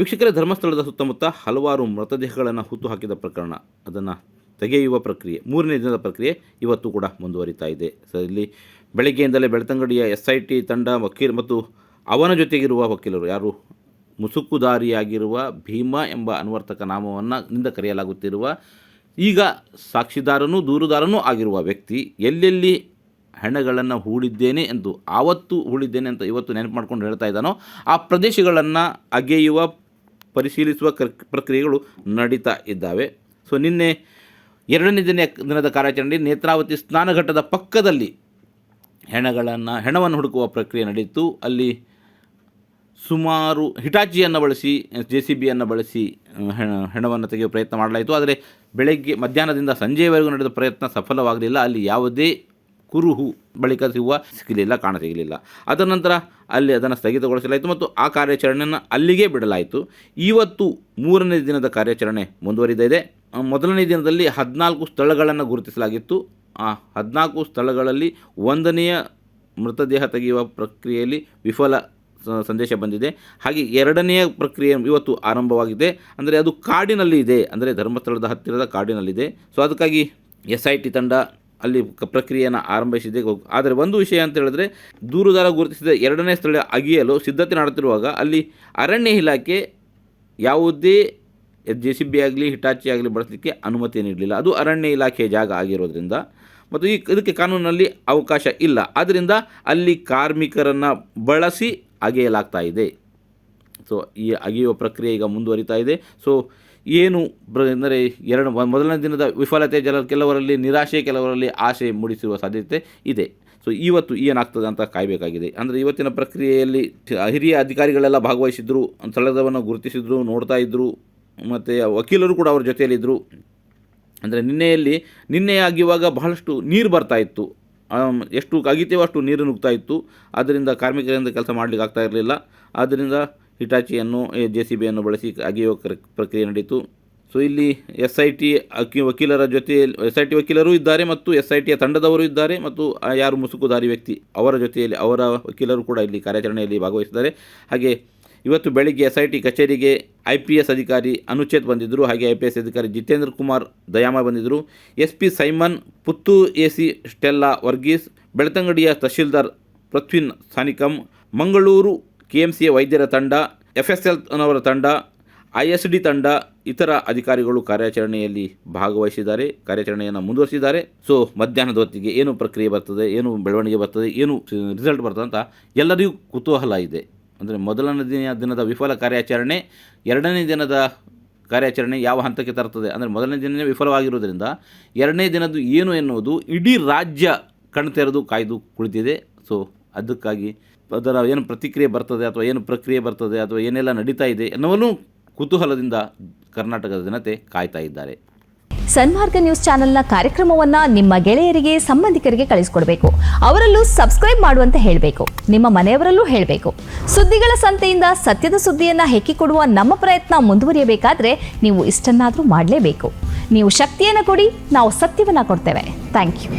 ವೀಕ್ಷಕರೇ, ಧರ್ಮಸ್ಥಳದ ಸುತ್ತಮುತ್ತ ಹಲವಾರು ಮೃತದೇಹಗಳನ್ನು ಹುತ್ತು ಹಾಕಿದ ಪ್ರಕರಣ. ಅದನ್ನು ತೆಗೆಯುವ ಪ್ರಕ್ರಿಯೆ, ಮೂರನೇ ದಿನದ ಪ್ರಕ್ರಿಯೆ ಇವತ್ತು ಕೂಡ ಮುಂದುವರಿತಾ ಇದೆ. ಸೊ ಇಲ್ಲಿ ಬೆಳಗ್ಗೆಯಿಂದಲೇ ಬೆಳ್ತಂಗಡಿಯ ಎಸ್ ಐ ಟಿ ತಂಡ, ವಕೀಲ ಮತ್ತು ಅವನ ಜೊತೆಗಿರುವ ವಕೀಲರು, ಯಾರು ಮುಸುಕುದಾರಿಯಾಗಿರುವ ಭೀಮಾ ಎಂಬ ಅನ್ವರ್ತಕ ನಾಮವನ್ನು ನಿಂದ ಕರೆಯಲಾಗುತ್ತಿರುವ ಈಗ ಸಾಕ್ಷಿದಾರನೂ ದೂರುದಾರನೂ ಆಗಿರುವ ವ್ಯಕ್ತಿ, ಎಲ್ಲೆಲ್ಲಿ ಹೆಣಗಳನ್ನು ಹೂಡಿದ್ದೇನೆ ಎಂದು, ಆವತ್ತು ಹೂಡಿದ್ದೇನೆ ಅಂತ ಇವತ್ತು ನೆನಪು ಮಾಡ್ಕೊಂಡು ಹೇಳ್ತಾ ಇದ್ದಾನೋ, ಆ ಪ್ರದೇಶಗಳನ್ನು ಅಗೆಯುವ ಪರಿಶೀಲಿಸುವ ಕರ್, ಪ್ರಕ್ರಿಯೆಗಳು ನಡೀತಾ ಇದ್ದಾವೆ. ಸೊ ನಿನ್ನೆ ಎರಡನೇ ದಿನ ದಿನದ ಕಾರ್ಯಾಚರಣೆ ನೇತ್ರಾವತಿ ಸ್ನಾನಘಟ್ಟದ ಪಕ್ಕದಲ್ಲಿ ಹೆಣಗಳನ್ನು, ಹೆಣವನ್ನು ಹುಡುಕುವ ಪ್ರಕ್ರಿಯೆ ನಡೆಯಿತು ಅಲ್ಲಿ ಸುಮಾರು ಹಿಟಾಚಿಯನ್ನು ಬಳಸಿ ಜೆ ಸಿ ಬಿಯನ್ನು ಬಳಸಿ ಹೆಣ, ಹೆಣವನ್ನು ತೆಗೆಯುವ ಪ್ರಯತ್ನ ಮಾಡಲಾಯಿತು. ಆದರೆ ಬೆಳಗ್ಗೆ ಮಧ್ಯಾಹ್ನದಿಂದ ಸಂಜೆಯವರೆಗೂ ನಡೆದ ಪ್ರಯತ್ನ ಸಫಲವಾಗಲಿಲ್ಲ. ಅಲ್ಲಿ ಯಾವುದೇ ಕುರುಹು ಬಳಿಕ ಸಿಗುವ ಸಿಗಲಿಲ್ಲ ಕಾಣ ಸಿಗಲಿಲ್ಲ ಅದರ ನಂತರ ಅಲ್ಲಿ ಅದನ್ನು ಸ್ಥಗಿತಗೊಳಿಸಲಾಯಿತು ಮತ್ತು ಆ ಕಾರ್ಯಾಚರಣೆಯನ್ನು ಅಲ್ಲಿಗೆ ಬಿಡಲಾಯಿತು. ಇವತ್ತು ಮೂರನೇ ದಿನದ ಕಾರ್ಯಾಚರಣೆ ಮುಂದುವರಿದಿದೆ ಮೊದಲನೇ ದಿನದಲ್ಲಿ ಹದಿನಾಲ್ಕು ಸ್ಥಳಗಳನ್ನು ಗುರುತಿಸಲಾಗಿತ್ತು. ಆ ಹದಿನಾಲ್ಕು ಸ್ಥಳಗಳಲ್ಲಿ ಒಂದನೆಯ ಮೃತದೇಹ ತೆಗೆಯುವ ಪ್ರಕ್ರಿಯೆಯಲ್ಲಿ ವಿಫಲ ಸಂದೇಶ ಬಂದಿದೆ. ಹಾಗೆ ಎರಡನೆಯ ಪ್ರಕ್ರಿಯೆ ಇವತ್ತು ಆರಂಭವಾಗಿದೆ. ಅಂದರೆ ಅದು ಕಾಡಿನಲ್ಲಿ ಇದೆ. ಅಂದರೆ ಧರ್ಮಸ್ಥಳದ ಹತ್ತಿರದ ಕಾಡಿನಲ್ಲಿದೆ. ಸೊ, ಅದಕ್ಕಾಗಿ ಎಸ್ ಐ ಟಿ ತಂಡ ಅಲ್ಲಿ ಪ್ರಕ್ರಿಯೆಯನ್ನು ಆರಂಭಿಸಿದೆ. ಆದರೆ ಒಂದು ವಿಷಯ ಅಂತ ಹೇಳಿದ್ರೆ, ದೂರುದಾರ ಗುರುತಿಸಿದ ಎರಡನೇ ಸ್ಥಳ ಅಗಿಯಲು ಸಿದ್ಧತೆ ಮಾಡುತ್ತಿರುವಾಗ ಅಲ್ಲಿ ಅರಣ್ಯ ಇಲಾಖೆ ಯಾವುದೇ ಜೆ ಸಿ ಬಿ ಆಗಲಿ, ಹಿಟಾಚಿ ಆಗಲಿ ಬಳಸಲಿಕ್ಕೆ ಅನುಮತಿ ನೀಡಲಿಲ್ಲ. ಅದು ಅರಣ್ಯ ಇಲಾಖೆಯ ಜಾಗ ಆಗಿರೋದ್ರಿಂದ. ಮತ್ತು ಈ ಇದಕ್ಕೆ ಕಾನೂನಲ್ಲಿ ಅವಕಾಶ ಇಲ್ಲ. ಆದ್ದರಿಂದ ಅಲ್ಲಿ ಕಾರ್ಮಿಕರನ್ನು ಬಳಸಿ ಅಗೆಯಲಾಗ್ತಾ ಇದೆ. ಸೊ, ಈ ಅಗೆಯುವ ಪ್ರಕ್ರಿಯೆ ಈಗ ಮುಂದುವರಿತಾ ಇದೆ. ಸೊ ಏನು ಬ್ರ ಎರಡು ಮೊದಲನೇ ದಿನದ ವಿಫಲತೆ ಜಲ ಕೆಲವರಲ್ಲಿ, ನಿರಾಶೆ ಕೆಲವರಲ್ಲಿ ಆಸೆ ಮೂಡಿಸುವ ಸಾಧ್ಯತೆ ಇದೆ. ಸೊ ಇವತ್ತು ಏನಾಗ್ತದೆ ಅಂತ ಕಾಯಬೇಕಾಗಿದೆ. ಅಂದರೆ ಇವತ್ತಿನ ಪ್ರಕ್ರಿಯೆಯಲ್ಲಿ ಹಿರಿಯ ಅಧಿಕಾರಿಗಳೆಲ್ಲ ಭಾಗವಹಿಸಿದ್ರು, ಸ್ಥಳದವನ್ನು ಗುರುತಿಸಿದ್ರು, ನೋಡ್ತಾ ಇದ್ದರು ಮತ್ತು ವಕೀಲರು ಕೂಡ ಅವ್ರ ಜೊತೆಯಲ್ಲಿದ್ದರು ಅಂದರೆ ನಿನ್ನೆಯಲ್ಲಿ ನಿನ್ನೆ ಆಗಿವಾಗ ಬಹಳಷ್ಟು ನೀರು ಬರ್ತಾ ಇತ್ತು. ಎಷ್ಟು ಅಗಿತೇವೋ ಅಷ್ಟು ನೀರು ನುಗ್ತಾ ಇತ್ತು. ಆದ್ದರಿಂದ ಕಾರ್ಮಿಕರಿಂದ ಕೆಲಸ ಮಾಡಲಿಕ್ಕೆ ಆಗ್ತಾ ಇರಲಿಲ್ಲ. ಆದ್ದರಿಂದ ಹಿಟಾಚಿಯನ್ನು ಜೆ ಸಿ ಬಿಯನ್ನು ಬಳಸಿ ಅಗೆಯುವ ಕ್ರ- ಪ್ರಕ್ರಿಯೆ ನಡೆಯಿತು ಸೊ ಇಲ್ಲಿ ಎಸ್ ಐ ಟಿ ಅಕಿ, ವಕೀಲರ ಜೊತೆ, ಎಸ್ ಐ ಟಿ ವಕೀಲರೂ ಇದ್ದಾರೆ ಮತ್ತು ಎಸ್ ಐ ಟಿಯ ತಂಡದವರು ಇದ್ದಾರೆ ಮತ್ತು ಯಾರು ಮುಸುಕುದಾರಿ ವ್ಯಕ್ತಿ ಅವರ ಜೊತೆಯಲ್ಲಿ, ಅವರ ವಕೀಲರು ಕೂಡ ಇಲ್ಲಿ ಕಾರ್ಯಾಚರಣೆಯಲ್ಲಿ ಭಾಗವಹಿಸಿದ್ದಾರೆ. ಹಾಗೆ ಇವತ್ತು ಬೆಳಿಗ್ಗೆ ಎಸ್ ಐ ಟಿ ಕಚೇರಿಗೆ ಐ ಪಿ ಎಸ್ ಅಧಿಕಾರಿ ಅನುಚೇತ್ ಬಂದಿದ್ದರು. ಹಾಗೆ ಐ ಪಿ ಎಸ್ ಅಧಿಕಾರಿ ಜಿತೇಂದ್ರ ಕುಮಾರ್ ದಯಾಮ ಬಂದಿದ್ದರು. ಎಸ್ ಪಿ ಸೈಮನ್, ಪುತ್ತು ಎ ಸಿ ಸ್ಟೆಲ್ಲಾ ವರ್ಗೀಸ್, ಬೆಳ್ತಂಗಡಿಯ ತಹಶೀಲ್ದಾರ್ ಪೃಥ್ವಿನ್ ಸಾನಿಕಂ, ಮಂಗಳೂರು ಕೆ ವೈದ್ಯರ ತಂಡ ಎಫ್ ಎಸ್ ಎಲ್ ಅವರ ತಂಡ, ಐ ಎಸ್ ಡಿ ತಂಡ, ಇತರ ಅಧಿಕಾರಿಗಳು ಕಾರ್ಯಾಚರಣೆಯಲ್ಲಿ ಭಾಗವಹಿಸಿದ್ದಾರೆ, ಕಾರ್ಯಾಚರಣೆಯನ್ನು ಮುಂದುವರಿಸಿದ್ದಾರೆ. ಸೊ ಮಧ್ಯಾಹ್ನದ ಹೊತ್ತಿಗೆ ಏನು ಪ್ರಕ್ರಿಯೆ ಬರ್ತದೆ, ಏನು ಬೆಳವಣಿಗೆ ಬರ್ತದೆ, ಏನು ರಿಸಲ್ಟ್ ಬರ್ತದೆ ಅಂತ ಎಲ್ಲರಿಗೂ ಕುತೂಹಲ ಇದೆ. ಅಂದರೆ ಮೊದಲನೇ ದಿನ ದಿನದ ವಿಫಲ ಕಾರ್ಯಾಚರಣೆ, ಎರಡನೇ ದಿನದ ಕಾರ್ಯಾಚರಣೆ ಯಾವ ಹಂತಕ್ಕೆ ತರ್ತದೆ? ಅಂದರೆ ಮೊದಲನೇ ದಿನವೇ ವಿಫಲವಾಗಿರುವುದರಿಂದ ಎರಡನೇ ದಿನದ್ದು ಏನು ಎನ್ನುವುದು ಇಡೀ ರಾಜ್ಯ ಕಣ್ತೆರೆದು ಕಾಯ್ದು ಕುಳಿತಿದೆ. ಸೊ ಅದಕ್ಕಾಗಿ ಅದರ ಏನು ಪ್ರತಿಕ್ರಿಯೆ ಬರ್ತದೆ ಅಥವಾ ಏನು ಪ್ರಕ್ರಿಯೆ ಬರ್ತದೆ ಅಥವಾ ಏನೆಲ್ಲ ನಡೀತಾ ಇದೆ ಎನ್ನುವನು ಕುತೂಹಲದಿಂದ ಕರ್ನಾಟಕದ ಜನತೆ ಕಾಯ್ತಾ ಇದ್ದಾರೆ. ಸನ್ಮಾರ್ಗ ನ್ಯೂಸ್ ಚಾನೆಲ್ನ ಕಾರ್ಯಕ್ರಮವನ್ನ ನಿಮ್ಮ ಗೆಳೆಯರಿಗೆ, ಸಂಬಂಧಿಕರಿಗೆ ಕಳಿಸಿಕೊಡ್ಬೇಕು. ಅವರಲ್ಲೂ ಸಬ್ಸ್ಕ್ರೈಬ್ ಮಾಡುವಂತೆ ಹೇಳಬೇಕು. ನಿಮ್ಮ ಮನೆಯವರಲ್ಲೂ ಹೇಳಬೇಕು. ಸುದ್ದಿಗಳ ಸಂತೆಯಿಂದ ಸತ್ಯದ ಸುದ್ದಿಯನ್ನ ಹೆಕ್ಕಿಕೊಡುವ ನಮ್ಮ ಪ್ರಯತ್ನ ಮುಂದುವರಿಯಬೇಕಾದ್ರೆ ನೀವು ಇಷ್ಟನ್ನಾದರೂ ಮಾಡಲೇಬೇಕು. ನೀವು ಶಕ್ತಿಯನ್ನು ಕೊಡಿ, ನಾವು ಸತ್ಯವನ್ನು ಕೊಡ್ತೇವೆ. Thank you